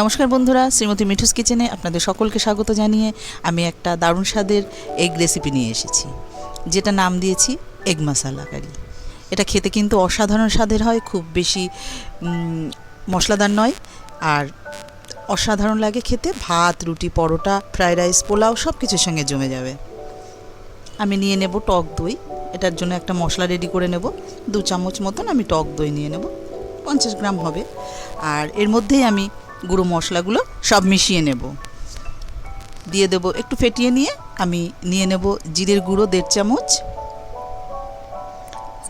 নমস্কার বন্ধুরা, শ্রীমতী মিঠুস কিচেনে আপনাদের সকলকে স্বাগত জানিয়ে আমি একটা দারুণ স্বাদের এগ রেসিপি নিয়ে এসেছি, যেটা নাম দিয়েছি এগ মশালা কারি। এটা খেতে কিন্তু অসাধারণ স্বাদের হয়, খুব বেশি মশলাদার নয়, আর অসাধারণ লাগে খেতে। ভাত, রুটি, পরোটা, ফ্রাইড রাইস, পোলাও সব কিছুর সঙ্গে জমে যাবে। আমি নিয়ে নেব টক দই, এটার জন্য একটা মশলা রেডি করে নেব। দু চামচ মতন আমি টক দই নিয়ে নেব, পঞ্চাশ গ্রাম হবে। আর এর মধ্যেই আমি গুঁড়ো মশলাগুলো সব মিশিয়ে নেব। দিয়ে দেব একটু ফেটিয়ে নিয়ে, আমি নিয়ে নেব জিরের গুঁড়ো দেড় চামচ।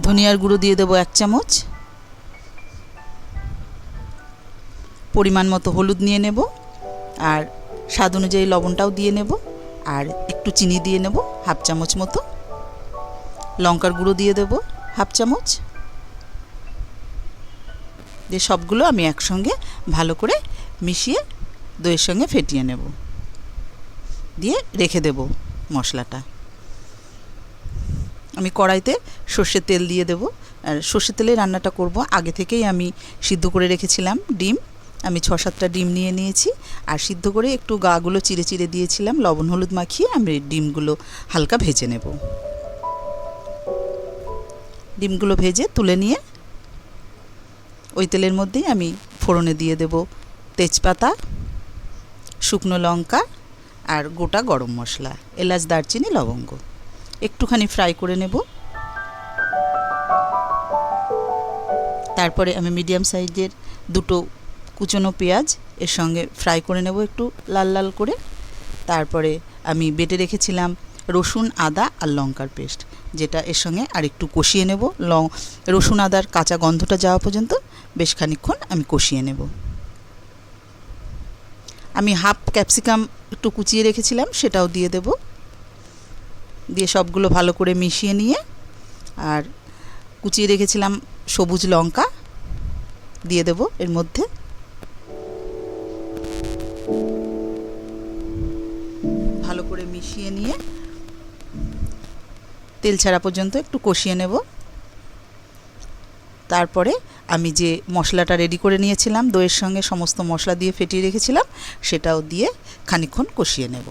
ধনিয়ার গুঁড়ো দিয়ে দেবো এক চামচ। পরিমাণ মতো হলুদ নিয়ে নেব আর স্বাদ অনুযায়ী লবণটাও দিয়ে নেব আর একটু চিনি দিয়ে নেব হাফ চামচ মতো। লঙ্কার গুঁড়ো দিয়ে দেব হাফ চামচ। দিয়ে সবগুলো আমি একসঙ্গে ভালো করে মিশিয়ে দইয়ের সঙ্গে ফেটিয়ে নেব। দিয়ে রেখে দেব মশলাটা। আমি কড়াইতে সর্ষের তেল দিয়ে দেব। আর সর্ষের তেলে রান্নাটা করব। আগে থেকেই আমি সিদ্ধ করে রেখেছিলাম ডিম। আমি ছ সাতটা ডিম নিয়ে নিয়েছি। আর সিদ্ধ করে একটু গাগুলো চিড়ে চিড়ে দিয়েছিলাম। লবণ, হলুদ মাখিয়ে আমি ডিমগুলো হালকা ভেজে নেব। ডিমগুলো ভেজে তুলে নিয়ে ওই তেলের মধ্যেই আমি ফোড়নে দিয়ে দেব। তেজপাতা, শুকনো লঙ্কা আর গোটা গরম মশলা, এলাচ, দারচিনি, লবঙ্গ। একটুখানি ফ্রাই করে নেব। তারপরে আমি মিডিয়াম সাইজের দুটো কুচনো পেঁয়াজ এর সঙ্গে ফ্রাই করে নেব একটু লাল লাল করে। তারপরে আমি বেটে রেখেছিলাম রসুন, আদা আর লঙ্কার পেস্ট, যেটা এর সঙ্গে আর একটু কষিয়ে নেব। লং, রসুন, আদার কাঁচা গন্ধটা যাওয়া পর্যন্ত বেশ খানিকক্ষণ আমি কষিয়ে নেব। আমি হাফ ক্যাপসিকাম একটু কুচিয়ে রেখেছিলাম, সেটাও দিয়ে দেব। দিয়ে সবগুলো ভালো করে মিশিয়ে নিয়ে, আর কুচিয়ে রেখেছিলাম সবুজ লঙ্কা দিয়ে দেব এর মধ্যে। ভালো করে মিশিয়ে নিয়ে তেল ছাড়া পর্যন্ত একটু কষিয়ে নেব। তারপরে আমি যে মশলাটা রেডি করে নিয়েছিলাম, দইয়ের সঙ্গে সমস্ত মশলা দিয়ে ফেটিয়ে রেখেছিলাম, সেটাও দিয়ে খানিকক্ষণ কষিয়ে নেব।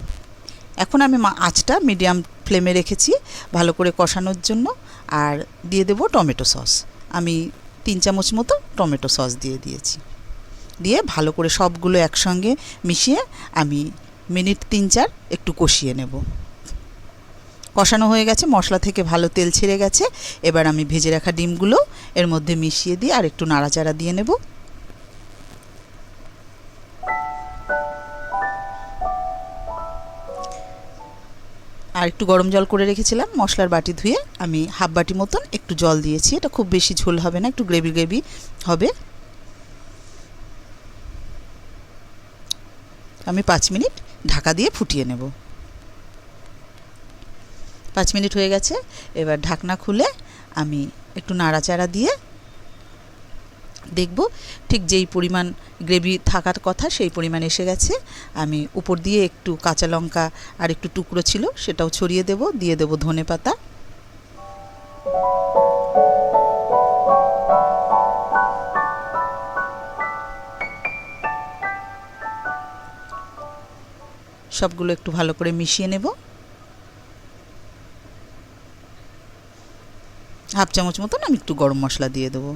এখন আমি আঁচটা মিডিয়াম ফ্লেমে রেখেছি, ভালো করে কষানোর জন্য, আর দিয়ে দেব টমেটো সস। আমি তিন চামচ মতো টমেটো সস দিয়ে দিয়েছি। দিয়ে ভালো করে সবগুলো একসঙ্গে মিশিয়ে আমি মিনিট তিন চার একটু কষিয়ে নেব। কষানো হয়ে গেছে, মশলা থেকে ভালো তেল ছেড়ে গেছে। এবার আমি ভেজে রাখা ডিমগুলো এর মধ্যে মিশিয়ে দিয়ে আর একটু নাড়াচাড়া দিয়ে নেব। আর একটু গরম জল করে রেখেছিলাম, মশলার বাটি ধুয়ে আমি হাফ বাটি মতন একটু জল দিয়েছি। এটা খুব বেশি ঝোল হবে না, একটু গ্রেভি গ্রেভি হবে। আমি পাঁচ মিনিট ঢাকা দিয়ে ফুটিয়ে নেব। পাঁচ মিনিট হয়ে গেছে, এবার ঢাকনা খুলে আমি একটু নাড়াচাড়া দিয়ে দেখব ঠিক যেই পরিমাণ গ্রেভি থাকার কথা সেই পরিমাণ এসে গেছে। আমি উপর দিয়ে একটু কাঁচা লঙ্কা আর একটু টুকরো ছিল সেটাও ছড়িয়ে দেব, দিয়ে দেব ধনে পাতা। সবগুলো একটু ভালো করে মিশিয়ে নেব। হাফ চামচ মতন আমি একটু গরম মশলা দিয়ে দেবো।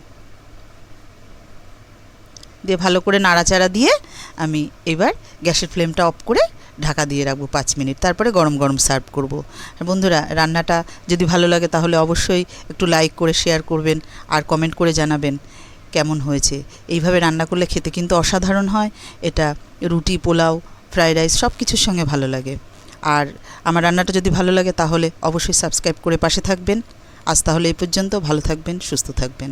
দিয়ে ভালো করে নাড়াচাড়া দিয়ে আমি এবার গ্যাসের ফ্লেমটা অফ করে ঢাকা দিয়ে রাখব পাঁচ মিনিট। তারপরে গরম গরম সার্ভ করব। বন্ধুরা, রান্নাটা যদি ভালো লাগে তাহলে অবশ্যই একটু লাইক করে শেয়ার করবেন আর কমেন্ট করে জানাবেন কেমন হয়েছে। এইভাবে রান্না করলে খেতে কিন্তু অসাধারণ হয়। এটা রুটি, পোলাও, ফ্রাইড রাইস সব কিছুর সঙ্গে ভালো লাগে। আর আমার রান্নাটা যদি ভালো লাগে তাহলে অবশ্যই সাবস্ক্রাইব করে পাশে থাকবেন। আজ তাহলে এই পর্যন্ত ভালো থাকবেন সুস্থ থাকবেন।